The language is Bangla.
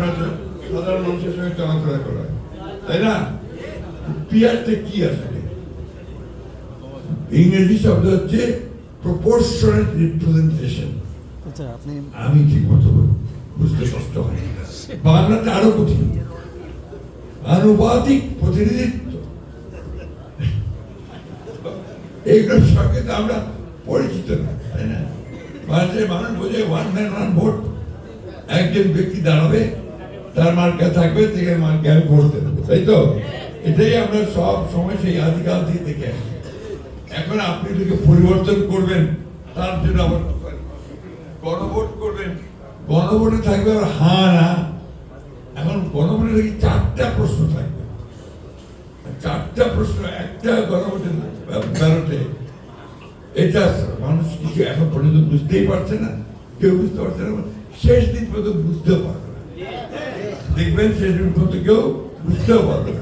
আপনার সাধারণ মানুষের সঙ্গে চলাফেরা করা তাই না? পিয়ারটা কি আসলে ইংরেজি শব্দ হচ্ছে প্রপোর্শনেট রিপ্রেজেন্টেশন আচ্ছা আমি ঠিক মতো বুঝতে কষ্ট হয় বাংলাতে আরও কঠিন। আনুপাতিক প্রতিনিধিত্ব। এইগুলোর সঙ্গে তো আমরা পরিচিত না তাই না? বাংলাদেশের মানুষ বোঝে ওয়ান ম্যান ওয়ান ভোট একজন ব্যক্তি দাঁড়াবে তার মার্কা থাকবে থেকে মার্কে আমি ভোট দেবো, তাই তো? এটাই আমরা সব সময় সেই আদিকাল থেকে দেখে এখন আপনি এটাকে পরিবর্তন করবেন, তার জন্য আবার গণভোট করবেন। গণভোটে থাকবে আবার হা, না। এখন গণভোটে দেখি চারটা প্রশ্ন থাকবে। চারটা প্রশ্ন, একটা গণভোটে ব্যালটে। এটা মানুষ কিছু এখন পর্যন্ত বুঝতেই পারছে না, কেউ বুঝতে পারছে না, শেষ দিন পর্যন্ত বুঝতেও পারবে দেখবেন শেষ দিন পর্যন্ত কেউ বুঝতেও পারবে না